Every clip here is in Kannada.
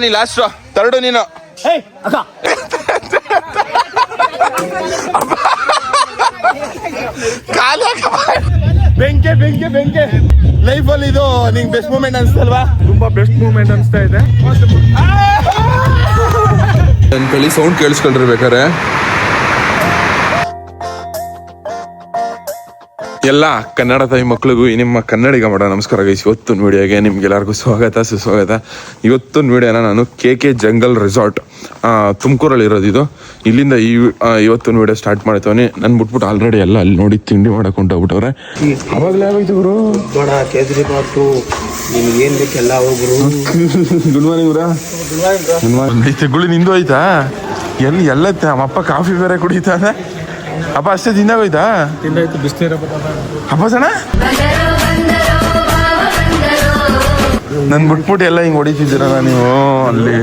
ನೀ ಲಾಸ್ಟ್ ತರಡು ನೀನು. ಕಾಲ ಬೆಂಕೆ ಬೆಂಕೆ ಬೆಂಕೆ. ಲೈಫಲ್ಲಿ ಇದು ನಿಂಗೆ ಬೆಸ್ಟ್ ಮೂಮೆಂಟ್ ಅನ್ಸ್ತಲ್ವಾ? ತುಂಬಾ ಬೆಸ್ಟ್ ಮೂಮೆಂಟ್ ಅನಿಸ್ತಾ ಇದೆ. ಅನ್ಕೊಳ್ಳಿ ಸೌಂಡ್ ಕೇಳಿಸ್ಕೊಳ್ರಿ ಎಲ್ಲ ಕನ್ನಡ ತಾಯಿ ಮಕ್ಕಳಿಗೂ ಈ ನಿಮ್ಮ ಕನ್ನಡಿಗ ಮಾಡ ನಮಸ್ಕಾರ ಗೈಸ್. ಇವತ್ತೊಂದು ವಿಡಿಯೋಗೆ ನಿಮ್ಗೆಲ್ಲರಿಗೂ ಸ್ವಾಗತ ಸುಸ್ವಾಗತ. ಇವತ್ತೊಂದು ವಿಡಿಯೋನ ನಾನು ಕೆ ಕೆ ಜಂಗಲ್ ರೆಸಾರ್ಟ್ ತುಮಕೂರಲ್ಲಿ ಇರೋದು ಇದು. ಇಲ್ಲಿಂದ ಈ ಇವತ್ತೊಂದು ವಿಡಿಯೋ ಸ್ಟಾರ್ಟ್ ಮಾಡ್ತವನಿ ನಾನು ಬಿಟ್ಬಿಟ್ಟು ಆಲ್ರೆಡಿ ಎಲ್ಲ ಅಲ್ಲಿ ನೋಡಿ ತಿಂಡಿ ಮಾಡ್ಕೊಂಡು ಹೊಂಟೋಗ್ಬಿಟ್ಟವ್ರೆ ಅವಾಗಲೇ ಆಗೋಯ್ತು ಗುರು? ಬೇಡ ಬೇಕೆಲ್ಲ ಹೋಗ್ರು ಗುಡ್ ಮಾರ್ನಿಂಗ್ ಗುರ. ಗುಡ್ ಮಾರ್ನಿಂಗ್ ಗುಳಿ ನಿಂದು ಆಯ್ತಾ ಎಲ್ಲಿ ಎಲ್ಲ ಅಪ್ಪ ಕಾಫಿ ಬೇರೆ ಕುಡಿತಾನೆ. ಅಪ್ಪ ಅಷ್ಟೇ ತಿಂದಾಗೋಯ್ತಾ ತಿಂದಾಯ್ತು ಬಿಸ್ನೀರ ಅಪ್ಪ ಸಣ್ಣ ನನ್ ಬಿಟ್ಬಿಟ್ಟು ಎಲ್ಲ ಹಿಂಗ್ ಹೊಡಿತಿದ್ದೀರಲ್ಲ ನೀವು ಅಲ್ಲಿ.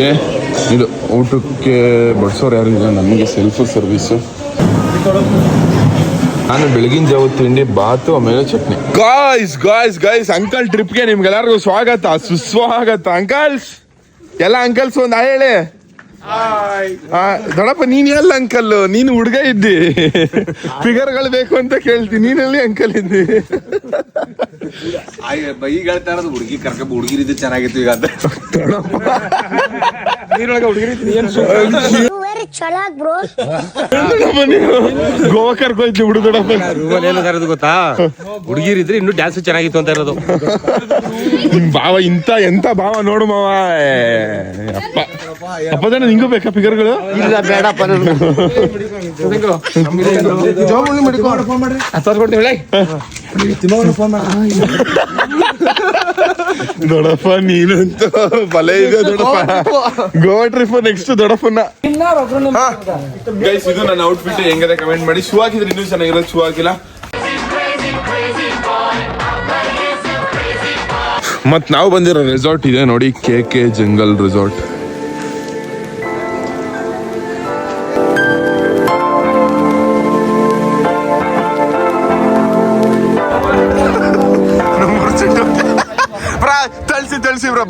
ಏ, ಇದು ಊಟಕ್ಕೆ ಬಡ್ಸೋರು ಯಾರು ಇಲ್ಲ ನಮಗೆ ಸೆಲ್ಫ್ ಸರ್ವಿಸ್ ನಾನು ಬೆಳಗಿನ ಜಾವ ತಿಂಡಿ ಬಾತು ಆಮೇಲೆ ಚಟ್ನಿ. ಗಾಯ್ಸ್ ಗಾಯ್ಸ್ ಗಾಯ್ಸ್ ಅಂಕಲ್ ಟ್ರಿಪ್ಗೆ ನಿಮ್ಗೆಲ್ಲರಿಗೂ ಸ್ವಾಗತ ಸುಸ್ವಾಗತ ಅಂಕಲ್ಸ್ ಎಲ್ಲ ಅಂಕಲ್ಸ್ ಒಂದು ಹೇಳಿ. ಆ, ದೊಡ್ಡಪ್ಪ ನೀನ್ ಎಲ್ಲ ಅಂಕಲ್ ನೀನು ಹುಡುಗ ಇದ್ದಿ. ಫಿಗರ್ಗಳು ಬೇಕು ಅಂತ ಕೇಳ್ತಿ. ನೀನಲ್ಲಿ ಅಂಕಲ್ ಇದ್ದಿ? ಈಗ ಹೇಳ್ತಾ ಇರೋದು ಹುಡುಗಿ ಕರ್ಕೊಂಡ್ ಹುಡುಗಿರಿದ್ದು ಚೆನ್ನಾಗಿತ್ತು ಈಗ ಅಂತ. ನೀನೊಳಗ wear chalak, ಬ್ರೋ. ಗೋವಾ ಕರ್ಕೊಯ್ತಿ ಹುಡುಗ ದೊಡ್ಡಪ್ಪ ರೂಮಲ್ಲಿ ಏನಂತ ಇರೋದು ಗೊತ್ತಾ? ಹುಡುಗಿರಿದ್ರೆ ಇನ್ನೂ ಡ್ಯಾನ್ಸ್ ಚೆನ್ನಾಗಿತ್ತು ಅಂತ ಇರೋದು. ನಿಮ್ ಭಾವ ಇಂತ ಎಂತ ಭಾವ ನೋಡು ಮಾವ. ಏ, ಅಪ್ಪ ಅಪ್ಪ ಜನ ನಿಂಗೂ ಬೇಕಾ ಫಿಗರ್ಗಳು ಇಲ್ಲ ಬೇಡಪ್ಪ ದೊಡ್ಡಪ್ಪ ನೀನಂತೂ ಬಲೆ ಇದೆ ದೊಡಪ್ಪ ಗೋವಾ ಟ್ರಿಪ್ ನೆಕ್ಸ್ಟ್ ದೊಡಪ್ಪನ ಗೈಸ್ ಇದು ನನ್ನ ಔಟ್ಫಿಟ್ ಹೆಂಗದೆ ಕಮೆಂಟ್ ಮಾಡಿ. ಶೂ ಹಾಕಿದ್ರೆ ಇನ್ನೂ ಚೆನ್ನಾಗಿರೋದು ಶೂ ಹಾಕಿಲ್ಲ ಮತ್ ನಾವು ಬಂದಿರೋ ರೆಸಾರ್ಟ್ ಇದೆ ನೋಡಿ ಕೆ ಕೆ ಜಂಗಲ್ ರೆಸಾರ್ಟ್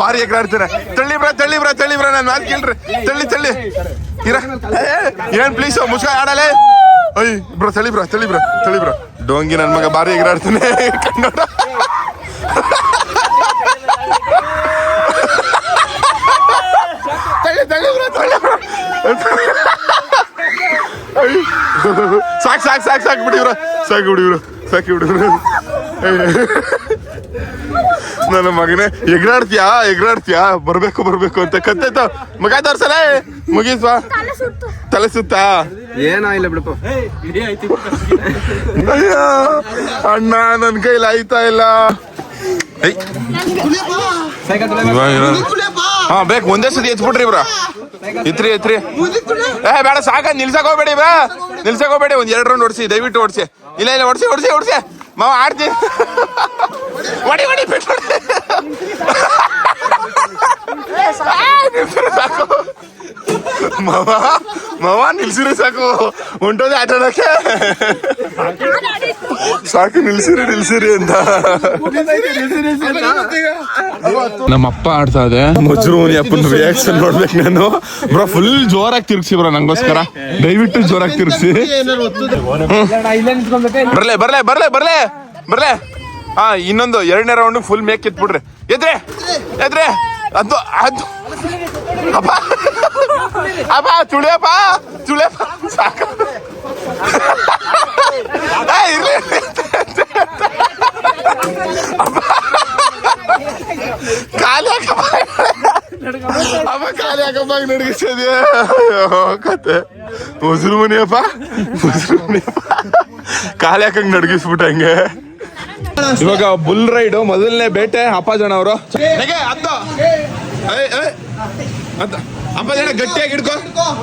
ಭಾರಿ ಎಕರಾಡ್ತೀರ ತಳ್ಳಿ ಬ್ರ, ತಳ್ಳಿ ಬ್ರಾ ತಳ್ಳಿ ಬ್ರಾ, ನಾನು ಮಾತು ಕೇಳ್ರಿ. ತಳ್ಳಿ ತಳ್ಳಿ. ಇರ. ಏನ್ ಪ್ಲೀಸ್ ಮುಸ್ಕ, ಆಡಲೆ. ಅಯ್ಯ ಬ್ರ ತಳಿ ಬ್ರಾ ತಳಿ ಬ್ರಾ ತಳಿ ಬ್ರಾ. ಡೋಂಗಿ ನನ್ ಮಗ ಭಾರಿ ಎಗರಾಡ್ತಾನೆ ಕನ್ನಡ. ಸಾಕು ಸಾಕ್ ಸಾಕ್ ಸಾಕ್ ಸಾಕ್, ಬಿಡಿ ಬ್ರಾ. ಸಾಕು, ಬಿಡಿ ಸಾಕಿ ಸಾಕು, ಬಿಡಿ ಬ್ರಾ. ನನ್ನ ಮಗನೇ ಎಗರಾಡ್ತೀಯಾ? ಎಗರಾಡ್ತೀಯಾ? ಬರ್ಬೇಕು ಬರ್ಬೇಕು ಅಂತ ಕತ್ತೈತ ಮಗ ತೋರ್ಸಲೇ? ಮುಗಿಸ್ವಾ ತಲೆ ಸುತ್ತಾ. ಏನೋ ಇಲ್ಲ ಬಿಡಪ್ಪ. ಅಯ್ಯೋ ಅಣ್ಣ ನನ್ ಕೈಲಿ ಆಯ್ತಾ ಇಲ್ಲ. ಹಾ ಬೇಕು ಒಂದೇ ಸತಿ ಎತ್ಬಿಡ್ರಿ ಇವ್ರ ಇತ್ರಿ ಇತ್ರಿ ಏ ಬೇಡ ಸಾಕ ನಿಲ್ಸಕ್ ಹೋಗ್ಬೇಡಿ ಇವ್ರ ನಿಲ್ಸಕ್ ಹೋಗ್ಬೇಡಿ ಒಂದ್ ಎರಡು ರೌಂಡ್ ಓಡಿಸಿ ದಯವಿಟ್ಟು ಓಡಿಸಿ. ಇಲ್ಲ ಇಲ್ಲ ಓಡಿಸಿ ಓಡಿಸಿ ಓಡಿಸಿ. ಮಾವ ಆಡ್ತಿ. ಹೊಡಿ ಹೊಡಿ ಬಿಟ್ಟು ನಿಲ್ಸಿದ್ರೆ ಸಾಕು. ಮವ ಮವ ನಿಲ್ಸಿರಿ ಸಾಕು. ಹೊಂಟೋದೆ ಆಟ ಆಡಕ್ಕೆ ಸಾಕು ನಿಲ್ಸಿರಿ ನಿಲ್ಸಿರಿ ಅಂತ. ನಮ್ಮ ಅಪ್ಪ ಆಡ್ತಾ ಇದೆ. ಮಜ್ರೂನಿ ಅಪ್ಪನ ರಿಯಾಕ್ಷನ್ ನೋಡ್ಬೇಕು ನಾನು. ಬ್ರೋ ಫುಲ್ ಜೋರಾಗಿ ತಿರ್ಗಿಸಿ ಬ್ರೋ ನಂಗೋಸ್ಕರ. ದಯವಿಟ್ಟು ಜೋರಾಗಿ ತಿರ್ಗ್ಸಿ. ಬರ್ಲೆ ಬರ್ಲೆ ಬರ್ಲೆ ಬರ್ಲೆ ಬರ್ಲೆ. ಹಾ ಇನ್ನೊಂದು ಎರಡನೇ ರೌಂಡ್ ಫುಲ್ ಮೇಕ್ ಎತ್ಬಿಡ್ರಿ ಎದ್ರೆ ಎದ್ರೆ, ಅದು ಅದು. ಅಪ್ಪ ಅಪ್ಪ, ತುಳಿಯಪ್ಪ ತುಳಿಯಪ್ಪ. ಸಾಕ. ಇರ್ಲಿ ಖಾಲಿ ಹಾಕಪ್ಪ. ಅಪ್ಪ, ಖಾಲಿ ಹಾಕಪ್ಪ ನಡಗಿಸಿದ್ಯಾ ಕತೆ. ಮುಸುರು ಮನಿಯಪ್ಪ ಮುಸುರು ಮನಿಯಪ್ಪ. ಖಾಲಿ ಹಾಕಂಗ್ ನಡಗಿಸ್ಬಿಟ್ಟ ಹಂಗೆ ಇವಾಗ ಬುಲ್ ರೈಡ್ ಮೊದಲನೇ ಬೇಟೆ ಅಪ್ಪ ಜನ ಅವರು ಅಪ್ಪ ಜನ ಗಟ್ಟಿಯಾಗಿ ಹಿಡ್ಕೊ.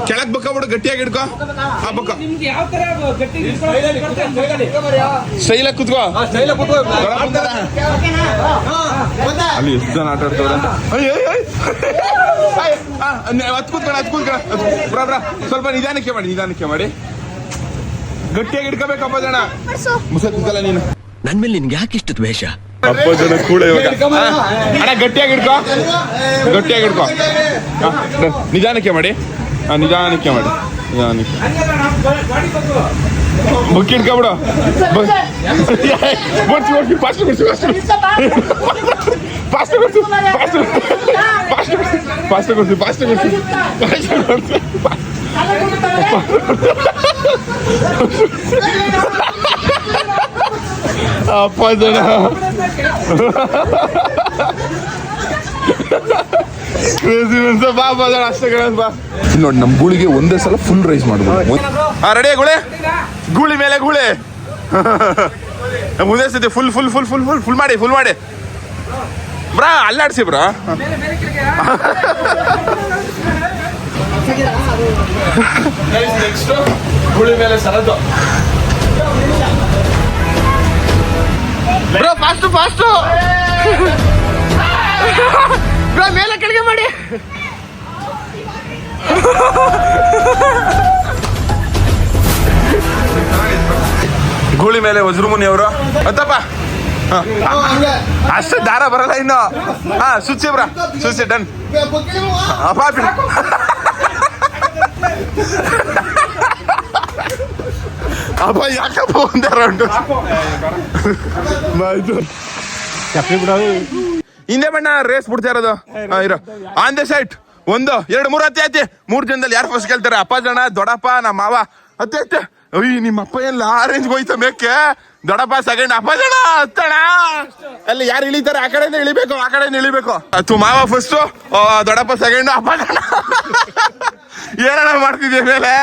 ಕೆಳಗ್ ಬಕ್ಕ ಬಿಡು ಗಟ್ಟಿಯಾಗಿ ಹಿಡ್ಕೊ. ಆ ಬಕ್ಕ. ಶೈಲ ಕುತ್ಕೋ ಅಲ್ಲಿ ಎಷ್ಟು ಜನ ಆಟ ಆಡ್ತವ್ರೆ? ಹತ್ ಕೂತ್ಕೊಳ ಹತ್ ಕೂತ್ಕೊಳ ಬ್ರಾ ಬ್ರಾ ಸ್ವಲ್ಪ ನಿಧಾನಕ್ಕೆ ಮಾಡಿ ನಿಧಾನಕ್ಕೆ ಮಾಡಿ. ಗಟ್ಟಿಯಾಗಿ ಹಿಡ್ಕೋಬೇಕಪ್ಪ ಜನ ಮುಸ ಕೂತಲ್ಲ ನೀನು. ನನ್ ಮೇಲೆ ನಿನ್ಗೆ ಯಾಕೆ ಇಷ್ಟು ದ್ವೇಷ? ಅಪ್ಪ ಜನ ಕೂಡ ಇವಾಗ ಅಣ್ಣ ಗಟ್ಟಿಯಾಗಿ ಹಿಡ್ಕೋ. ಗಟ್ಟಿಯಾಗಿ ಹಿಡ್ಕೋ. ಹಾ, ನಿಧಾನಕ್ಕೆ ಮಾಡಿ. ಹಾ, ನಿಧಾನಕ್ಕೆ ಮಾಡಿ. ನಿಧಾನಕ್ಕೆ. ಬುಕ್ ಹಿಡ್ಕೊಬಿಡು. ಬರ್ಸಿ ಬರ್ಸಿ ಫಾಸ್ಟ್ ಬರ್ಸಿ ಫಾಸ್ಟ್ ಫಾಸ್ಟ್ ಬರ್ಸಿ ಫಾಸ್ಟ್ ಫಾಸ್ಟ್ ಫಾಸ್ಟ್ ಬರ್ಸಿ ಫಾಸ್ಟ್ ಬರ್ಸಿ ಫಾಸ್ಟ್ ಜನ ಮನ್ಸ ಬಾ ಅಷ್ಟೇ ಕಣ ಬಾ. ನೋಡಿ ನಮ್ಮ ಗೂಳಿಗೆ ಒಂದೇ ಸಲ ಫುಲ್ ರೈಸ್ ಮಾಡ್ಬೋದು. ಹಾ ರೆಡಿ ಗುಳೆ? ಗೂಳಿ ಮೇಲೆ ಗೂಳೆ. ಒಂದೇ ಸತಿ full full full full full full ಮಾಡಿ ಫುಲ್ ಮಾಡಿ. ಬ್ರಾ ಅಲ್ಲಾಡ್ಸಿ ಬ್ರಾ. ನೆಕ್ಸ್ಟ್ ಗುಳಿ ಮೇಲೆ ಸರದು ಫಾಸ್ಟ್ ಫಾಸ್ಟ್. ಬ್ರೋ ಮೇಲೆ ಕೆಳಗೆ ಮಾಡಿ. ಗೂಳಿ ಮೇಲೆ ವಜ್ರಮುನಿ ಅವರು. ಅತ್ತಪ್ಪ. ಹ. ಅಷ್ಟು ದಾರ ಬರಲ್ಲ ಇನ್ನು. ಹಾ ಸುಚ್ಚಿ ಬ್ರ. ಸುಚ್ಚಿ ಡನ್. ಅಪ್ಪ ಬಿಡು. ಅಪ್ಪ ಯಾಕಪ್ಪ ಒಂದೇ ರೌಂಡು ಹಿಂದೆ ಬಣ್ಣ ರೇಸ್ ಬಿಡ್ತಾ ಇರೋದು. ಇರೋ. ಆನ್ ದ ಸೈಟ್ ಒಂದು ಎರಡು ಮೂರು ಹತ್ತಿ ಹತ್ತಿ. ಮೂರು ಜನದಲ್ಲಿ ಯಾರು ಫಸ್ಟ್ ಕೇಳ್ತಾರೆ ಅಪ್ಪ ಜನ ದೊಡಪ್ಪ ನಮ್ಮ ಮಾವ. ಹತ್ತೆ ಹತ್ತೆ. ಅಯ್ಯ ನಿಮ್ಮ ಅಪ್ಪ ಎಲ್ಲ ಆರೆಂಜ್ ಹೋಯ್ತ ಮೇಕೆ ದೊಡಪ್ಪ ಸೆಕೆಂಡ್ ಅಪ್ಪ ಜನ ಹತ್ತಣ ಅಲ್ಲಿ ಯಾರು ಇಳಿತಾರೆ? ಆ ಕಡೆಯಿಂದ ಇಳಿಬೇಕು ಆ ಕಡೆಯಿಂದ ಇಳಿಬೇಕು. ತು ಮಾವ ಫಸ್ಟ್ ದೊಡಪ್ಪ ಸೆಕೆಂಡ್ ಅಪ್ಪ ಜನ. ಏನಣ್ಣ ಮಾಡ್ತಿದ್ಯ ಮೇಲೆ?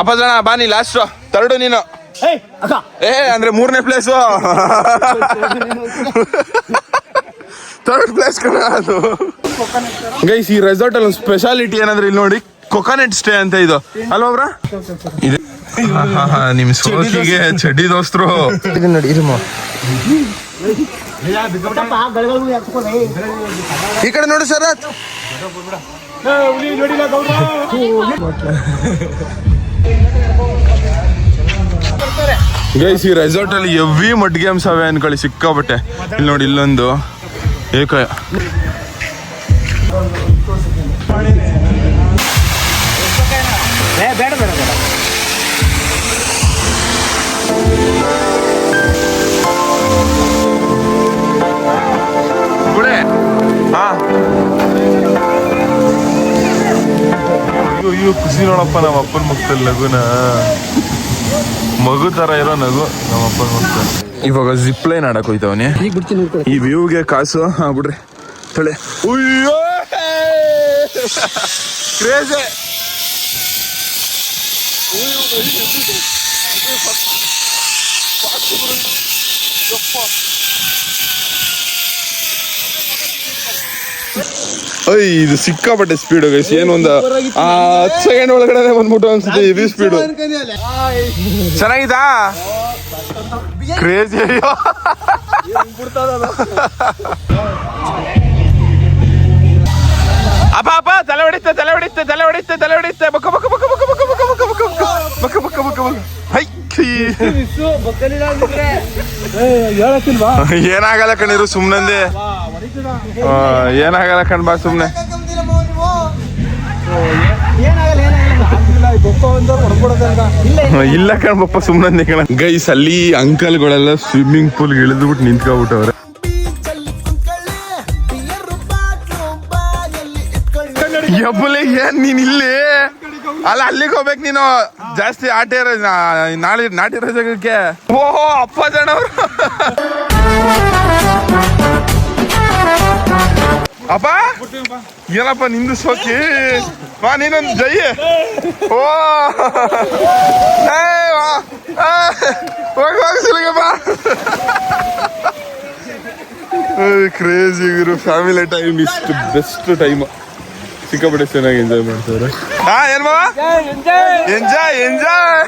ಅಪ್ಪ ಜನ ಬಾ ನೀ ಲಾಸ್ಟ್ ತರ್ಡು ನೀನು. ಏ ಅಂದ್ರೆ ಮೂರನೇ ಪ್ಲೇಸು ತರ್ಡ್ ಪ್ಲೇಸ್ ಕಣ ಅದು. ಗೈಸ್ ಈ ರೆಸಾರ್ಟ್ ಅಲ್ಲಿ ಸ್ಪೆಷಾಲಿಟಿ ಏನಂದ್ರೆ ಇಲ್ಲಿ ನೋಡಿ ಕೊಕೋನಟ್ ಸ್ಟೇ ಅಂತ ಇದು. ಅಲ್ವಾ ಬ್ರಾ? ಇದು ನಿಮ್ ಸೋಕಿಗೆ ಚಡ್ಡಿ ದೋಸ್ತರು. ಈ ಕಡೆ ನೋಡಿ ಸರ್ ಗೈಸ್ ಈ ರೆಸಾರ್ಟ್ ಅಲ್ಲಿ ಎವ್ರಿ ಮಡ್ ಗೇಮ್ಸ್ ಅವೆ ಅನ್ಕೊಳ್ಳಿ ಸಿಕ್ಕಾಬಟ್ಟೆ ಇಲ್ಲಿ ನೋಡಿ ಇಲ್ಲೊಂದು ಏಕ ಅಯ್ಯೋ ಅಯ್ಯೋ ಖುಷಿ ನೋಡಪ್ಪ ನಮ್ಮ ಅಪ್ಪನ ಮುಖದಲ್ಲಿ ನಗುನ. ಮಗು ತರ ಇರೋ ನಗು ನಮ್ಮ ಅಪ್ಪನ ಮುಖದಲ್ಲಿ. ಇವಾಗ ಜಿಪ್ ಲೈನ್ ಆಡಕ್ ಹೋಯ್ತವನೇ? ಈ ವ್ಯೂಗೆ ಕಾಸು ಹಾ ಬಿಡ್ರಿ. ತಳೆ ಅಯ್ಯೋ! ಕ್ರೇಜೆ ಅಯ್ಯ ಇದು ಸಿಕ್ಕಾಪಟ್ಟೆ ಸ್ಪೀಡ್ ಗೈಸ್ ಏನೊಂದು ಆ ಹತ್ತು ಸೆಕೆಂಡ್ ಒಳಗಡೆ ಬಂದ್ಬಿಟ್ಟು ಅನ್ಸುತ್ತೆ ಇದು ಸ್ಪೀಡು ಚೆನ್ನಾಗಿದಾ ಕ್ರೇಜಿ ಅಪ್ಪ ಅಪ್ಪ ತಲೆ ಹೊಡಿತೆ ತಲೆ ಹೊಡಿತೆ ತಲೆ ಹೊಡಿತೆ ತಲೆ ಹೊಡಿತೆ ಬಕ್ಕ ಬಕ್ಕ ಬಕ್ಕ ಬಕ್ಕ ಬಕ್ಕ ಬಕ್ಕ ಬಕ್ಕ ಬಕ್ಕ ಬಕ್ಕ ಬಕ್ಕ ಬಕ್ಕ ಬಕ್ಕ ಬಕ್ಕ ಹೈ ಖೀ. ಏನಾಗಲ್ಲ ಕಣಿರು ಸುಮ್ನಂದೆ. ಏನಾಗಲ್ಲ ಕಣ್ ಬಾ ಸುಮ್ನೆ. ಇಲ್ಲ ಕಣ್ಬಪ್ಪ ಸುಮ್ನಂದೆ ಕಣ. ಗೈಸ್ ಅಲ್ಲಿ ಅಂಕಲ್ಗಳೆಲ್ಲ ಸ್ವಿಮ್ಮಿಂಗ್ ಪೂಲ್ ಇಳಿದ್ಬಿಟ್ಟು ನಿಂತ್ಕೊಬಿಟ್ಟವ್ರೆ ಯಬ್ಬಲೆ ಏನ್ ನೀನ್ ಇಲ್ಲಿ? ಅಲ್ಲ ಅಲ್ಲಿಗೆ ಹೋಗ್ಬೇಕು ನೀನು. ಜಾಸ್ತಿ ಆಟ ಇರೋ ನಾಳೆ ನಾಟಿ ಇರೋ ಜಾಗಕ್ಕೆ. ಓಹೋ ಅಪ್ಪ ಜನ ಅವರು. ಅಪ್ಪ? ಏನಪ್ಪ ನಿಂದು ಸೋಕಿ ಬಾ, ನೀನೊಂದು ಜೈ. ಓ. ಹೋಗಿ ಹೋಗಿ, ಸಿಲಿಗೆ ಕ್ರೇಜಿ ಗುರು. ಫ್ಯಾಮಿಲಿ ಟೈಮ್ ಇಷ್ಟು ಬೆಸ್ಟ್ ಟೈಮ್ ಸಿಕ್ಕಾಪಟ್ಟೆ ಚೆನ್ನಾಗಿ ಎಂಜಾಯ್ ಮಾಡ್ತಾರೆ ಹಾ ಏನ್ ಎಂಜಾಯ್ ಎಂಜಾಯ್ ಎಂಜಾಯ್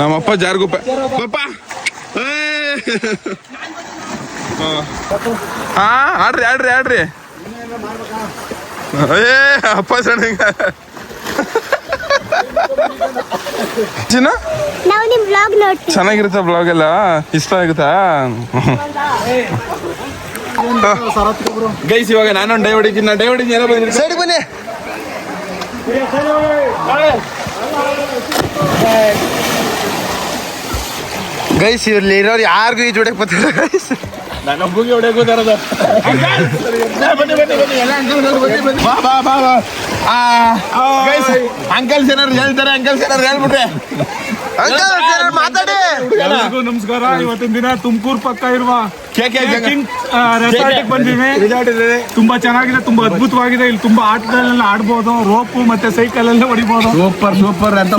ನಮ್ಮಪ್ಪ ಜಾರ್ಗುಪ್ಪ. ಪಪ್ಪ. ಹಾ ಆಡ್ರಿ ಆಡ್ರಿ ಆಡ್ರಿ. ಏ ಅಪ್ಪ ಸಣ್ಣ ಚಿನ್ನ? ನಾವು ನಿಮ್ ಬ್ಲಾಗ್ ನೋಡ್ತೀವಿ. ಚೆನ್ನಾಗಿರುತ್ತೆ ಬ್ಲಾಗ್ ಎಲ್ಲ? ಇಷ್ಟ ಆಗುತ್ತಾ? ಗೈಸ್ ಇವಾಗ ನಾನೊಂದು ಡೈ ಹೊಡಿತೀನಿ. ನಾ ಡೈ ಹೊಡಿತೀನಿ. ಎಲ್ಲ ಬಂದಿರಿ ಸೈಡ್ ಬನ್ನಿ. ಗೈಸ್ ಇಲ್ಲಿ ಇರೋರು ಯಾರಿಗೂ ಈ ಜೋಡಕ್ಕೆ ಬರ್ತಾರೆ? ಗೈಸ್ ನಾನು ಒಬ್ಬಗೆ ಬಾ ಬಾ ಅಂಕಲ್ಸ್ ಏನಾರು ಹೇಳ್ತಾರೆ ಅಂಕಲ್ ಏನಾರು ಹೇಳ್ಬಿಟ್ರೆ. ಮಾತಾಡಿ. ಎಲ್ಲರಿಗೂ ನಮಸ್ಕಾರ. ಇವತ್ತಿನ ದಿನ ತುಮಕೂರು ಪಕ್ಕ ಇರುವ ರೆಸಾರ್ಟ್ ಬಂದಿವಿ. ತುಂಬಾ ಚೆನ್ನಾಗಿದೆ ತುಂಬಾ ಅದ್ಭುತವಾಗಿದೆ. ಇಲ್ಲಿ ತುಂಬಾ ಆಟಗಳನ್ನೆಲ್ಲ ಆಡ್ಬೋದು. ರೋಪು ಮತ್ತೆ ಸೈಕಲ್ ಎಲ್ಲ ಹೊಡಿಬೋದು. ಸೂಪರ್ ಸೂಪರ್ ಅಂತ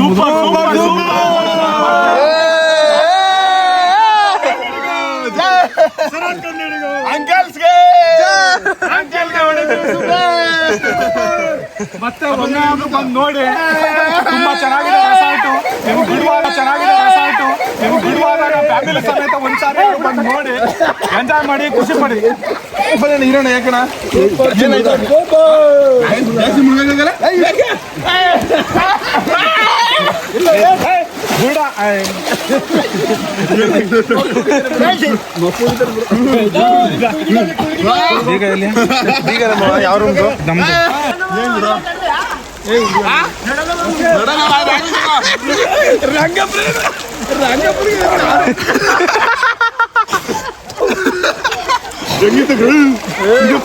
ಅಂಕಲ್ಸ್ಗೆ ಮತ್ತೆ ಒಮ್ಮೆ ಬಂದು ನೋಡಿ ತುಂಬಾ ಚೆನ್ನಾಗಿದೆ ರೆಸಾರ್ಟ್ ನೀವು ಬಿಡುವಾಗ ಚೆನ್ನಾಗಿದೆ ಆಯ್ತು ನೀವು ಬಿಡುವಾಗ ಫ್ಯಾಮಿಲಿ ಸಮೇತ ಒಂದ್ಸಾರಿ ಬಂದು ನೋಡಿ ಎಂಜಾಯ್ ಮಾಡಿ ಖುಷಿ ಪಡಿ ಇರೋಣ ಯಾಕಣ ಏನಾಯ್ತು ಜಾಸ್ತಿ ಮುಳುಗೋಗಲ್ಲ? ಬಿಡ ಯಾವ ರೂಮ್ದು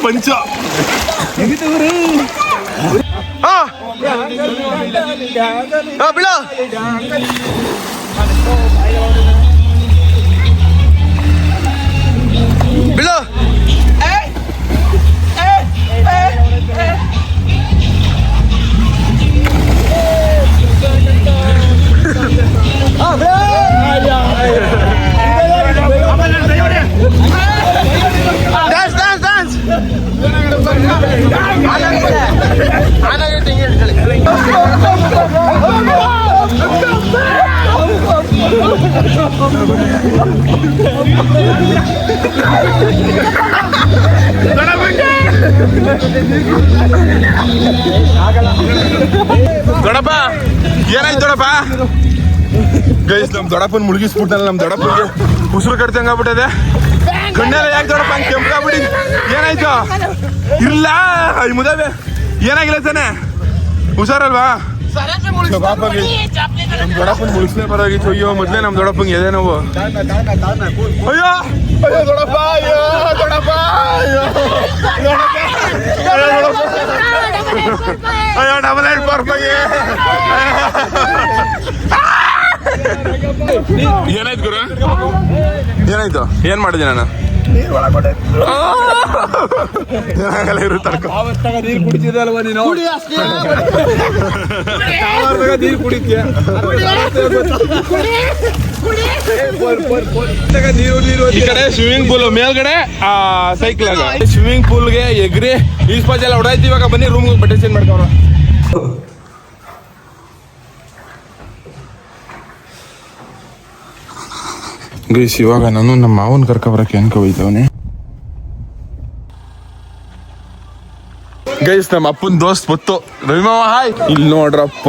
ಪಂಚ Ah! Ah, bila! Bila! Eh! Eh! Ah, bila! Ayah! ದೊಡಪ್ಪ ಏನಾಯ್ತು ದೊಡಪ್ಪ? ಗೈಸ್ ನಮ್ ದೊಡಪ್ಪನ್ ಮುಳುಗಿಸ್ಬಿಟ್ಟಲ್ಲ ನಮ್ ದೊಡಪ್ಪ ಉಸಿರು ಆಗ್ಬಿಟ್ಟದೆ. ಕಣ್ಣೆಲ್ಲ ಯಾಕೆ ದೊಡಪ್ಪ ಹಂಗೆ ಕೆಂಪಾಗ್ಬಿಡಿ ಏನಾಯ್ತು? ಇಲ್ಲ ಐ ಮುದವೆ ಏನಾಗಿಲ್ಲ ತಾನೆ? ಹುಷಾರಲ್ವಾ? ನಮ್ ದೊಡಪ್ಪನ್ ಮುಳುಗಿಸ್ಲೇ ಬರೋಗಿತ್ತು ಅಯ್ಯೋ ಮೊದ್ಲೇ ನಮ್ ದೊಡಪ್ಪಂಗೆ ಎದೆ ನೋವು. ಅಯ್ಯೋ ಅಯ್ಯೋ ದೊಡಪ್ಪ ಅಯ್ಯೋ ದೊಡಪ್ಪ ಅಯ್ಯೋ. ಅಯ್ಯೋ ಡಬಲ್ ಏಟ್ ಬರ್ಬಗೆ ಏನಾಯ್ತು ಗುರು? ಏನಾಯ್ತು? ಏನ್ ಮಾಡಿದೆ ನಾನು? ಏನಾಗಲ್ಲ ಇರು ತಡ್ಕೊ. ನೀರು ಕುಡಿತಿದ್ದಲ್ವ ನೀನು ನೀರು ಕುಡಿತೀಯ? ಈ ಕಡೆ ಸ್ವಿಮ್ಮಿಂಗ್ ಪೂಲ್ ಮೇಲ್ಗಡೆ ಸೈಕಲ್ ಸ್ವಿಮ್ಮಿಂಗ್ ಪೂಲ್ಗೆ ಎಗ್ರಿ ಈಸ್ ಪಾಸ್ ಎಲ್ಲ ಹೊಡಾಯ್ತು ಇವಾಗ ಬನ್ನಿ ರೂಮ್ ಬಟ್ಟೆ ಚೇಂಜ್ ಮಾಡ್ಕೊಳ ಗೈಸ್, ಇವಾಗ ನಾನು ನಮ್ಮ ಮಾವನ್ ಕರ್ಕ ಬರಕ್ಕೆ ಅನ್ಕೊ ಹೋಯ್ತವನೆ ಗೈಸ್ ನಮ್ಮ ಅಪ್ಪನ ದೋಸ್ತ್ ಬತ್ತು ರವಿಮಾವ ಹಾಯ್ ಇಲ್ಲಿ ನೋಡ್ರಪ್ಪ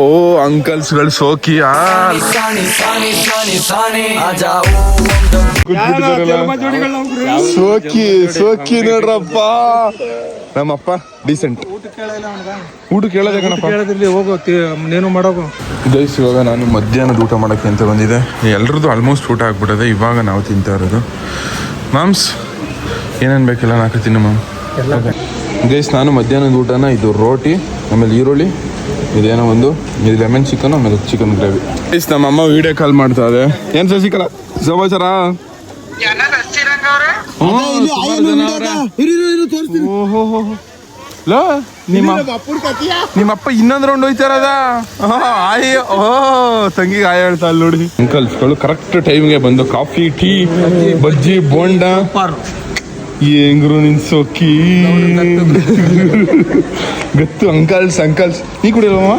ಅಂಕಲ್ಸ್ಗಳು ಸೋಕಿ ಆ. ಸೋಕಿ ಸೋಕಿ ನೋಡ್ರಪ್ಪ. ನಮ್ಮಪ್ಪ ಡೀಸೆಂಟ್ ಊಟ ಕೇಳದೆ ಕಣಪ್ಪ. ಕೇಳದಲ್ಲಿ ಹೋಗೋ ನೀನು ಮಾಡೋಗು ಗೈಸ್ ಇವಾಗ ನಾನು ಮಧ್ಯಾಹ್ನದ ಊಟ ಮಾಡಕ್ಕೆ ಅಂತ ಬಂದಿದೆ. ಎಲ್ರದ್ದು ಆಲ್ಮೋಸ್ಟ್ ಊಟ ಆಗ್ಬಿಟ್ಟದೆ. ಇವಾಗ ನಾವು ತಿಂತಾ ಇರೋದು. ಮಾಮ್ಸ್ ಏನೇನು ಬೇಕಿಲ್ಲ ನಾಲ್ಕು ತಿನ್ನು ಮ್ಯಾಮ್ ಗೈಸ್ ನಾನು ಮಧ್ಯಾಹ್ನದ ಊಟನ ಇದು ರೋಟಿ ಆಮೇಲೆ ಈರುಳ್ಳಿ ಇದೇನೋ ಒಂದು ಇದು ಲೆಮನ್ ಚಿಕನ್ ಆಮೇಲೆ ಚಿಕನ್ ಗ್ರೇವಿ ಗೈಸ್ ನಮ್ಮ ಅಮ್ಮ ವಿಡಿಯೋ ಕಾಲ್ ಮಾಡ್ತಾ ಇದೆ. ಏನು ಸಸಿಕಲ? ಸಮಾಚಾರ? ಓಹೋ ಲ ನಿಮ್ಮ ನಿಮ್ಮಪ್ಪ ಇನ್ನೊಂದು ರೌಂಡ್ ಹೋಯ್ತಾರದ? ಆಯ್ ಓ ತಂಗಿಗೆ ಆಯ ಹೇಳ್ತಾ ಅಲ್ಲಿ ನೋಡಿ. ಅಂಕಲ್ಸ್ಗಳು ಕರೆಕ್ಟ್ ಟೈಮ್ಗೆ ಬಂದು ಕಾಫಿ ಟೀ ಬಜ್ಜಿ ಬೋಂಡ. ಹೆಂಗ್ರು ನಿನ್ ಸೊಕ್ಕಿ? ಗತ್ತು ಅಂಕಲ್ಸ್ ಅಂಕಲ್ಸ್ ನೀ ಕುಡಿಯಲ್ವಮ್ಮ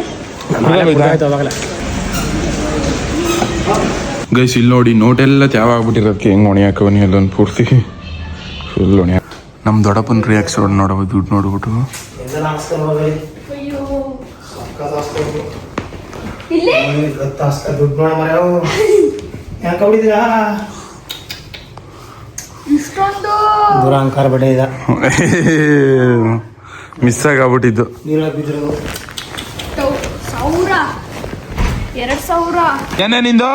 ಗೈಸ್ ಇಲ್ಲಿ ನೋಡಿ ನೋಟೆಲ್ಲ ತ್ಯಾವ ಆಗ್ಬಿಟ್ಟಿರೋದಕ್ಕೆ ಹೆಂಗ್ ಹಾಕವನಿ ಅಲ್ಲೊಂದು ಪೂರ್ತಿ. ಫುಲ್ ಒಣಿ ನಮ್ಮ ದೊಡ್ಡಪ್ಪನ ರಿಯಾಕ್ಷನ್ ನೋಡವ ದುಡ್ಡು ನೋಡ್ಬಿಟ್ಟು. ದುಡ್ಡು ನೋಡ ಮರ ಯಾಕೆ ಹೊಡಿದೀರಾ ಇಷ್ಟೊಂದು ದುರಾಂಕಾರ ಬಡ್ಡೆ ಇದ. ಮಿಸ್ ಆಗ್ಬಿಟ್ಟಿದ್ದು. ಸಾವಿರ. ಎರಡ್ ಸಾವಿರ. ಏನೇ ನಿಂದು?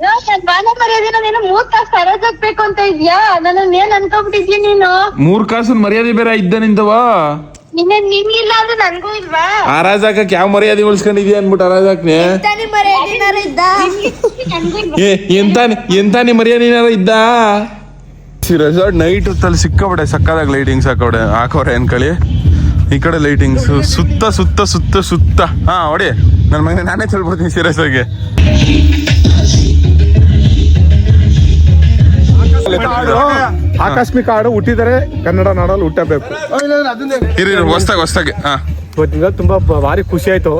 ನನ್ ಬಾನ ಮರ್ಯಾದಿನ ನೀನು ಮೂರ್ ತಾಸ್ ಸರೋಜ್ ಹೋಗ್ಬೇಕು ಅಂತ ಇದ್ಯಾ? ನನ್ನ ಏನ್ ಅನ್ಕೊಂಡ್ಬಿಟ್ಟಿದ್ಯ ನೀನು? ಮೂರ್ ಕಾಸು ಮರ್ಯಾದೆ ಬೇರೆ ಇದ್ದ ನಿಂದವ ನಿನ್ನೆ ನಿನ್ಗಿಲ್ಲ ಅಂದ್ರೆ ನನ್ಗೂ ಇಲ್ವಾ? ಆರಾಜಾಕಕ್ ಯಾವ ಮರ್ಯಾದೆ ಉಳಿಸ್ಕೊಂಡಿದ್ಯಾ ಅನ್ಬಿಟ್ಟು ಆರಾಜಾಕ್ನೆ ತಾನೇ ಮರ್ಯಾದಿನಾರ ಇದ್ದ? ನನ್ಗೂ ಇಲ್ವಾ ಏ ಎಂತ ಎಂತ ನೀ ಮರ್ಯಾದೆ ಏನಾರ ಇದ್ದ ರೆಸಾರ್ಟ್ ನೈಟ್ ಹೊತ್ತಲ್ಲಿ ಸಿಕ್ಕಾಬಿಡೆ ಸಕ್ಕದಾಗ ಲೈಟಿಂಗ್ಸ್ ಹಾಕೋಡೆ ಹಾಕೋರೆ ಅನ್ಕೊಳ್ಳಿ ಈ ಕಡೆ ಲೈಟಿಂಗ್ಸ್ ಸುತ್ತ ಸುತ್ತ ಸುತ್ತ ಸುತ್ತ. ಹಾ ಹೊಡಿ. ನನ್ನ ಮನೆ ನಾನೇ ಚಲ್ಬಿಡ್ತೀನಿ ಸೀರಿಯಸ್ ಆಗಿ ಆಕಸ್ಮಿಕ ಹಾಡು ಹುಟ್ಟಿದರೆ ಕನ್ನಡ ನಾಡಲ್ಲಿ ಹುಟ್ಟಬೇಕು. ಇರಿ ಹೊಸ್ತಾಗೆ ಹೊಸ್ದಾಗ್ ಹೊಸ್ದಾಗಿ. ಹಾ. ತುಂಬಾ ಬ- ಭಾರಿ ಖುಷಿ ಆಯ್ತು.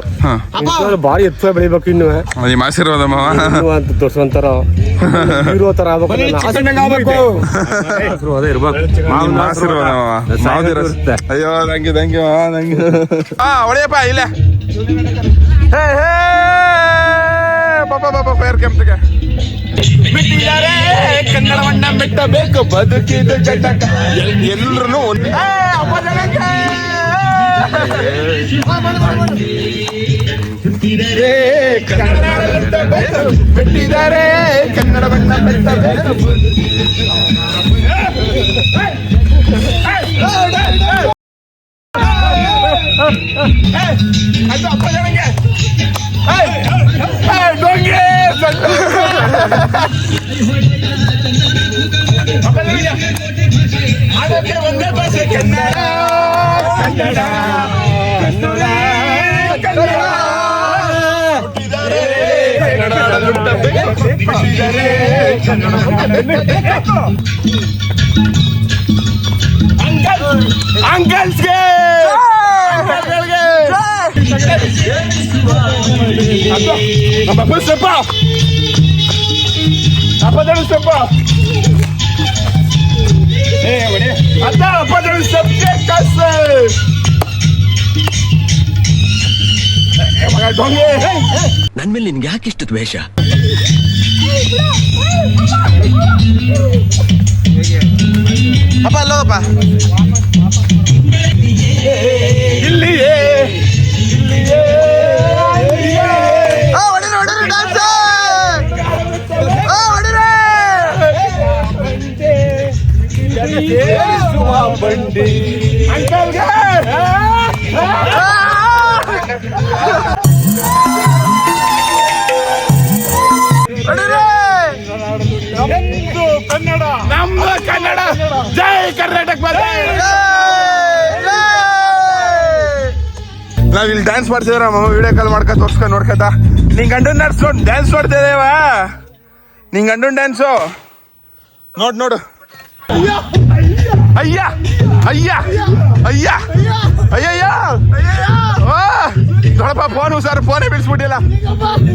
ಭಾರಿ ಎತ್ತ ಬೆಳಿಬೇಕು ಇನ್ನು. ನಿಮ್ಮ ಆಶೀರ್ವಾದ ಮಾವ. ಅಂತ ತೋರ್ಸೋಂತಾರ ಹೀರೋ ತರ ಆಗ್ಬೇಕು ಅನ್ನೋ ಆಸೆ ಆಶೀರ್ವಾದ ಇರ್ಬೇಕು. ನಿಮ್ಮ ಆಶೀರ್ವಾದ ಮಾವ. ಮಾವದಿರ ಅಯ್ಯೋ thank you thank you thank ಹಾ ಹೊಡಿಯಪ್ಪ ಇಲ್ಲೇ. ಹೇ ಹೇ ಪಾಪ ಪಾಪ ಫೈರ್ ಕೆಂಪ್ಗೆ. ಬಿಟ್ಟಿದ್ದಾರೆ ಕನ್ನಡವನ್ನ ಬಿಟ್ಟಬೇಕು ಬದುಕಿದ ಚಟಕ ಎಲ್ರು ಕನ್ನಡವನ್ನ ಮೆಟ್ಟಬೇಕು ಅದು ಅಪ್ಪ ಜನಂಗೆ ಏಯ್! ಏಯ್, ಕನ್ನಡ ಹುಟ್ಟಬೇಕು. ಅಂಕಲ್ಸ್ಗೆ ಅಂಕಲ್ಸ್ಗೆ ಅಪ್ಪ ಸ್ವಲ್ಪ ಅಪ್ಪದಳು ಸ್ವಲ್ಪ ಕಸ್ ಮಗ ಡೊಂಗೆ ನನ್ ಮೇಲೆ ನಿನ್ಗೆ ಯಾಕೆ ಇಷ್ಟು ದ್ವೇಷ? ಅಪ್ಪ ಇಲ್ಲಿಯೇ ಇಲ್ಲಿಯೇ. ಸೇರಿಸುವ ಬಂಡಿ. ಅಂಕಲ್ಗೆ ಕನ್ನಡ. ನಮ್ಮ ಕನ್ನಡ. ಜೈ ಕರ್ನಾಟಕ ನಾವ್ ಇಲ್ಲಿ ಡ್ಯಾನ್ಸ್ ಮಾಡ್ತಿದ್ರ ಮಮ್ಮ ವಿಡಿಯೋ ಕಾಲ್ ಮಾಡ್ಕೊ ತೋರ್ಸ್ಕೊಂಡ್ ನೋಡ್ಕತ. ನಿಂಗ್ ಗಂಡನ್ ನಡ್ಸ್ಕೊಂಡ್ ಡ್ಯಾನ್ಸ್ ಮಾಡ್ತಿದೇವಾ? ನಿಂಗ್ ಗಂಡನ್ ಡ್ಯಾನ್ಸು ನೋಡ್ ನೋಡು. ಅಯ್ಯ ಅಯ್ಯ ಅಯ್ಯ ಅಯ್ಯಯ್ಯ ಓ, ನೋಡಪ್ಪ ಫೋನು ಸರ್ ಫೋನೇ ಬಿಡಿಸ್ಬಿಟ್ಟಿಲ್ಲ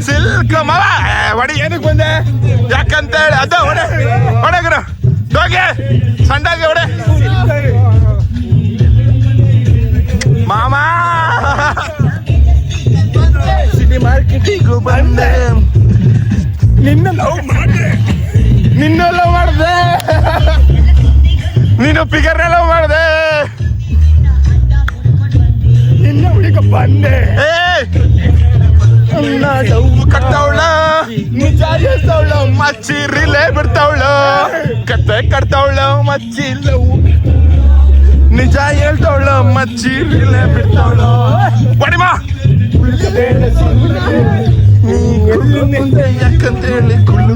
ಸಿಲ್ಕ್ ಮವ ಏ, ಹೊಡಿ ಏನಕ್ಕೆ ಬಂದೆ ಯಾಕಂತ ಹೇಳಿ ಅದ ಹೊಡೆ ಹೊಡೆಗ್ರ ಹೋಗಿ ಸಂಡಾಗೆ ಹೊಡೆ ಮಾಮ ಸಿಟಿ ಮಾರ್ಕೆಟಿಗೂ ಬಂದೆ ನಿನ್ನ ಲವ್ ಮಾಡಿದೆ ನಿನ್ನ ಲವ್ ಮಾಡಿದೆ ನೀನು ಫಿಗರ್ ಎಲ್ಲ ಮಾಡಿದೆ. ನಿನ್ನ ಹುಡುಗ ಬಂದೆ. ಕಟ್ತಾವಳ ನಿಜ ಹೇಳ್ತವಳ ಮಚ್ಚಿ ರಿಲೇ ಬಿಡ್ತಾವಳ. ಕತೆ ಕಟ್ತಾವಳ ಮಚ್ಚಿ ಲವ್ ನಿಜ ಹೇಳ್ತಾವಳ ಮಚ್ಚಿ ರಿಲೇ ಬಿಡ್ತಾವಳ. ಬಡಿಮ! ಯಾಕಂತೇಳಿ ಕುಳ್ಳು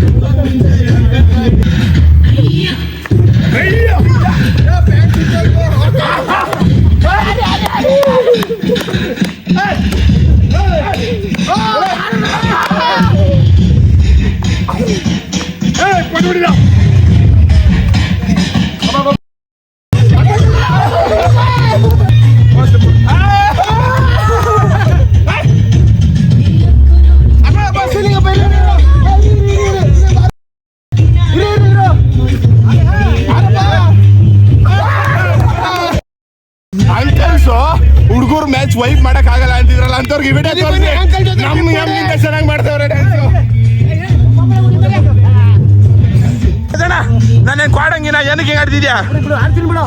ಕ್ವಾಡಂಗಿನ ಏನಕ್ಕೆ ಹಿಂಗ್ ಆಡ್ತಿದ್ಯಾ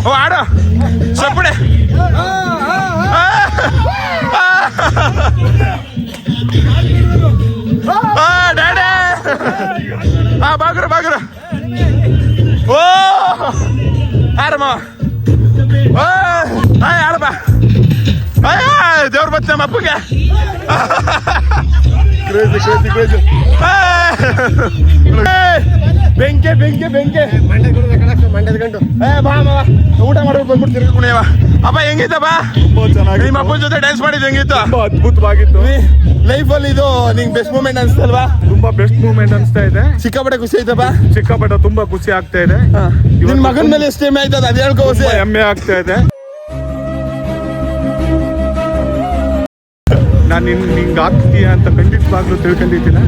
ಓ ಆಡು. ಸಪ್ಪಡೆ ಡ್ಯಾಡೇ. ಆ ಬಾಗ್ರ ಬಾಗ್ರ. ಓ. ಆರಮ್ಮ ಓ. ಆಯ್ ಆಡಮ್ಮ ಆಯ್ ದೇವ್ರ ಬತ್ತ ನಮ್ಮ ಅಪ್ಪಗೆ. ಕ್ರೇಜಿ ಕ್ರೇಜಿ ಕ್ರೇಜಿ ಬೆಂಕೆ ಬೆಂಕಿ ಬೆಂಕೆ. ಮಂಡ್ಯದ ಗಂಟು ಏ ಬಾ ಮಾವ ಊಟ ಮಾಡ್ಬೇಕು ಬಂದ್ಬಿಟ್ಟು ತಿರ್ಗಿ ಕುಣಿಯವ. ಅಪ್ಪ ಹೆಂಗಿತ್ತಪ್ಪ ನಿಮ್ಮ ಅಪ್ಪನ ಜೊತೆ ಡ್ಯಾನ್ಸ್ ಮಾಡಿದ್ದು ಹೆಂಗಿತ್ತು? ಅದ್ಭುತವಾಗಿತ್ತು. ಲೈಫ್ ಅಲ್ಲಿ ಇದು ನಿಂಗೆ ಬೆಸ್ಟ್ ಮೂಮೆಂಟ್ ಅನ್ಸ್ತಲ್ವಾ? ತುಂಬಾ ಬೆಸ್ಟ್ ಮೂಮೆಂಟ್ ಅನ್ಸ್ತಾ ಇದೆ. ಸಿಕ್ಕಾಪಟ್ಟೆ ಖುಷಿ ಆಯ್ತಪ್ಪ ಸಿಕ್ಕಾಪಟ್ಟ ತುಂಬಾ ಖುಷಿ ಆಗ್ತಾ ಇದೆ. ನಿನ್ ಮಗನ ಮೇಲೆ ಎಷ್ಟು ಹೆಮ್ಮೆ ಆಯ್ತದ ಅದ್ ಹೇಳ್ಕೋ. ಹೆಮ್ಮೆ ಆಗ್ತಾ ಇದೆ. ನಾನು ನಿನ್ ನಿಂಗೆ ಆಗ್ತೀಯ ಅಂತ ಖಂಡಿತವಾಗ್ಲೂ ತಿಳ್ಕೊಂಡಿದ್ದೀನ.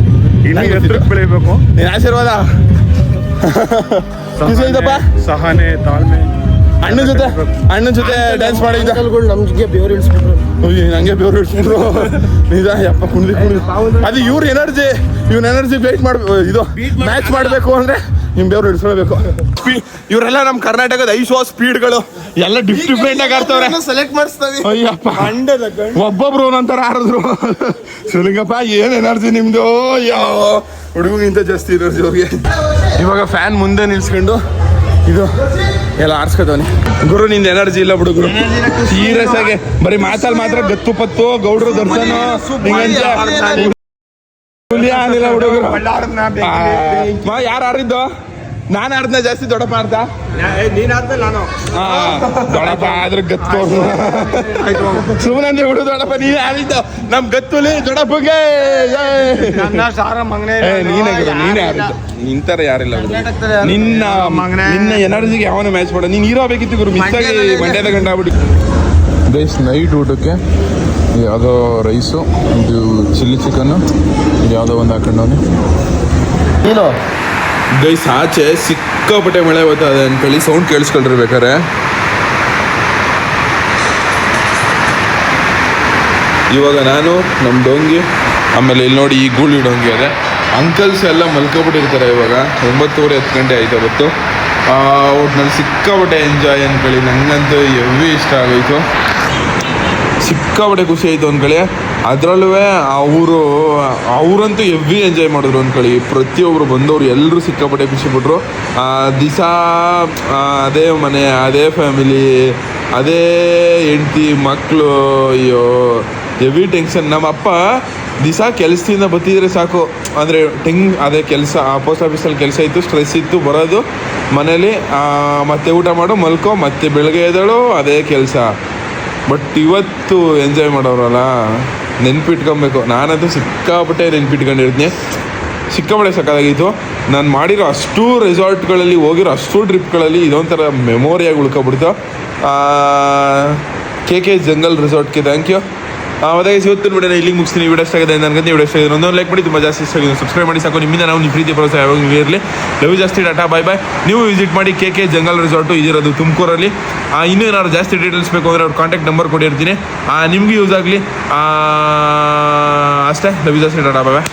ಇನ್ನೂ ಎತ್ತರಕ್ಕೆ ಬೆಳಿಬೇಕು. ನೀನು ಆಶೀರ್ವಾದ. ಆಯ್ತಪ್ಪ ಸಹನೆ ತಾಳ್ಮೆ. ಅಣ್ಣನ ಜೊತೆ ಅಣ್ಣನ ಜೊತೆ ಡ್ಯಾನ್ಸ್ ಮಾಡಿದ್ದ. ನಮ್ಗೆ ಬೆವರು ಇಳಿಸ್ಬಿಟ್ರು ನಂಗೆ ಬೇವ್ರು ಇಳಿಸ್ಬಿಟ್ರು ನಿಜ ಯಪ್ಪ ಕುಣಿದು ಕುಣಿದು ಅದು ಇವ್ರ ಎನರ್ಜಿ ಇವ್ನ ಎನರ್ಜಿ ಬೇಟ್ ಮಾಡ್ಬೇಕು ಇದು ಮ್ಯಾಚ್ ಮಾಡಬೇಕು ಅಂದ್ರೆ ನಿಮ್ ಬೆವರು ಇಡ್ಸ್ಕೊಳ್ಬೇಕು ಇವರೆಲ್ಲ ನಮ್ ಕರ್ನಾಟಕದ ಐಸೋ ಸ್ಪೀಡ್ಗಳು. ಎಲ್ಲ ಡಿಫ್ ಡಿಫ್ರೆಂಟ್ ಆಗಿ ಆಡ್ತವ್ರೆ. ಸೆಲೆಕ್ಟ್ ಮಾಡಿಸ್ತಾವೆ. ಅಯ್ಯಪ್ಪ. ಒಬ್ಬೊಬ್ರು ಒಂದೊಂಥರ ಆಡಿದ್ರು ಸುಲಿಂಗಪ್ಪ ಏನ್ ಎನರ್ಜಿ ನಿಮ್ದು? ಯಾವ ಹುಡುಗಿಂತ ಜಾಸ್ತಿ ಎನರ್ಜಿ ಅವ್ರಿಗೆ ಇವಾಗ ಫ್ಯಾನ್ ಮುಂದೆ ನಿಲ್ಸ್ಕೊಂಡು ಇದು ಎಲ್ಲ ಆಡ್ಸ್ಕೊತವನಿ ಗುರು ನಿಂದ ಎನರ್ಜಿ ಇಲ್ಲ ಬಿಡು ಗುರು ಸೀರಿಯಸ್ ಆಗಿ ಬರೀ ಮಾತಲ್ಲಿ ಮಾತ್ರ ಗತ್ತು ಪತ್ತು ಗೌಡ್ರು ದರ್ಶನ ಹಿಂಗಂತೆ ಹುಲಿ ಆನಿಲ್ಲ ಹುಡುಗರು. ಯಾರು ಆಡಿದ್ದು ನಾನು ಆಡ್ದ ಜಾಸ್ತಿ ದೊಡ್ಡಪ್ಪ ಆಡ್ದ ನೀನಾದ್ಮೇಲೆ ನಾನು ಆ, ದೊಡ್ಡಪ್ಪ ಆದ್ರೆ ಗತ್ತು ಸುಮ್ಮನೆ ಹುಡು ದೊಡ್ಡಪ್ಪ ನೀನೇ ಆಡಿದ್ದು ನಮ್ ಗತ್ತುಲಿ ದೊಡ್ಡಪ್ಪಗೆ. ನೀನೇ ನೀನೇ ಆಡಿದ್ದು ನಿಂತರ ಯಾರಿಲ್ಲ. ನಿನ್ನ ಮಗನೇ. ನಿನ್ನ ಎನರ್ಜಿಗೆ ಯಾವನು ಮ್ಯಾಚ್ ಮಾಡ ನೀನ್ ಹೀರೋ ಬೇಕಿತ್ತು ಗುರು ಮಿಸ್ ಆಗಿ ಮಂಡ್ಯದ ಗಂಡ ಆಗ್ಬಿಟ್ಟು ಗೈಸ್ ನೈಟ್ ಊಟಕ್ಕೆ ಯಾವುದೋ ರೈಸು ಇದು ಚಿಲ್ಲಿ ಚಿಕನ್ನು ಇದು ಯಾವುದೋ ಒಂದು ಹಾಕೊಂಡವನಿ ಏನು? ಗೈಸ್ ಆಚೆ ಸಿಕ್ಕಾಪಟ್ಟೆ ಮಳೆ ಬರ್ತದೆ ಹೇಳಿ ಸೌಂಡ್ ಕೇಳಿಸ್ಕೊಳ್ರಿ ಬೇಕಾರೆ ಇವಾಗ ನಾನು ನಮ್ಮ ಡೊಂಗಿ ಆಮೇಲೆ ಇಲ್ಲಿ ನೋಡಿ ಈ ಗೂಳಿ ಡೊಂಗಿ ಅದೇ ಅಂಕಲ್ಸ್ ಎಲ್ಲ ಮಲ್ಕೊಬಿಟ್ಟಿರ್ತಾರೆ ಇವಾಗ ಒಂಬತ್ತುವರೆ ಹತ್ತು ಗಂಟೆ ಆಯ್ತು ಅವತ್ತು. ಒಟ್ನಲ್ಲಿ ಸಿಕ್ಕಾಪಟ್ಟೆ ಎಂಜಾಯ್ ಅನ್ಕೊಳ್ಳಿ ನನಗಂತೂ ಎವ್ವಿ ಇಷ್ಟ ಆಗೋಯ್ತು. ಸಿಕ್ಕಾಪಟ್ಟೆ ಖುಷಿ ಆಯಿತು ಅಂದ್ಕೊಳ್ಳಿ ಅದರಲ್ಲೂ ಅವರು, ಅವರಂತೂ ಎವ್ರಿ ಎಂಜಾಯ್ ಮಾಡಿದ್ರು ಅಂದ್ಕೊಳ್ಳಿ ಪ್ರತಿಯೊಬ್ಬರು ಬಂದವರು ಎಲ್ಲರೂ ಸಿಕ್ಕಾಪಟ್ಟೆ ಖುಷಿಪಟ್ಟರು ದಿಸ ಅದೇ ಮನೆ, ಅದೇ ಫ್ಯಾಮಿಲಿ ಅದೇ ಹೆಂಡ್ತಿ ಮಕ್ಕಳು ಅಯ್ಯೋ ಹೆವಿ ಟೆನ್ಷನ್ ನಮ್ಮ ಅಪ್ಪ ದಿಸ ಕೆಲಸದಿಂದ ಬತ್ತಿದ್ರೆ ಸಾಕು. ಅಂದರೆ ಟೆಂಗ್ ಅದೇ ಕೆಲಸ ಪೋಸ್ಟ್ ಆಫೀಸಲ್ಲಿ ಕೆಲಸ ಇತ್ತು ಸ್ಟ್ರೆಸ್ ಇತ್ತು, ಬರೋದು, ಮನೇಲಿ ಮತ್ತೆ ಊಟ ಮಾಡು, ಮಲ್ಕೋ, ಮತ್ತೆ ಬೆಳಗ್ಗೆ ಎದ್ದಳು, ಅದೇ ಕೆಲಸ. ಬಟ್ ಇವತ್ತು ಎಂಜಾಯ್ ಮಾಡೋರಲ್ಲ, ನೆನ್ಪಿಟ್ಕೊಬೇಕು. ನಾನಂತೂ ಸಿಕ್ಕಾಪಟ್ಟೆ ನೆನ್ಪಿಟ್ಕೊಂಡಿರ್ತೀನಿ. ಸಿಕ್ಕಾಪಟ್ಟೆ ಸಕ್ಕದಾಗಿತ್ತು ನಾನು ಮಾಡಿರೋ ಅಷ್ಟು ರೆಸಾರ್ಟ್ಗಳಲ್ಲಿ ಹೋಗಿರೋ ಅಷ್ಟು ಟ್ರಿಪ್ಗಳಲ್ಲಿ ಇದೊಂಥರ ಮೆಮೊರಿಯಾಗಿ ಉಳ್ಕೊಬಿಡ್ತು. ಕೆ ಕೆ ಜಂಗಲ್ ರೆಸಾರ್ಟ್ಗೆ ಥ್ಯಾಂಕ್ ಯು ಅದೇ ಇವತ್ತಿನ ವಿಡಿಯೋನ ಇಲ್ಲಿಗೆ ಮುಗಿಸ್ತೀನಿ. ವಿಡಿಯೋ ಇಷ್ಟ ಆಗಿದೆ ನನಗೆ ವಿಡಿಯೋ ಇಷ್ಟ ಒಂದು ಲೈಕ್ ಮಾಡಿ, ತುಂಬ ಜಾಸ್ತಿ ಇಷ್ಟ ಆಗಿದೆ. ಸಬ್ಸ್ಕ್ರೈಬ್ ಮಾಡಿ ಸಾಕು. ನಿಮ್ಮಿಂದ ನಾವು ನಿಮ್ಮ ಪ್ರೀತಿ ಪ್ರೋತ್ಸಾಹ ಯಾವಾಗ ಇರಲಿ ಲವ್ ಜಾಸ್ತಿ ಡಾಟಾ ಬಾಯ್ ಬಾಯ್ ನೀವು ವಿಸಿಟ್ ಮಾಡಿ ಕೆ ಕೆ ಜಂಗಲ್ ರೆಸಾರ್ಟು ಇದಿರೋದು ತುಮಕೂರಲ್ಲಿ. ಇನ್ನೂ ಏನಾದ್ರು ಜಾಸ್ತಿ ಡೀಟೇಲ್ಸ್ ಬೇಕು ಅಂದರೆ ಅವ್ರ ಕಾಂಟ್ಯಾಕ್ಟ್ ನಂಬರ್ ಕೊಟ್ಟಿರ್ತೀನಿ. ನಿಮಗೂ ಯೂಸ್ ಆಗಲಿ. ಅಷ್ಟೇ. ಲವ್ ಜಾಸ್ತಿ ಡಾಟಾ ಬಾಯ್ ಬಾಯ್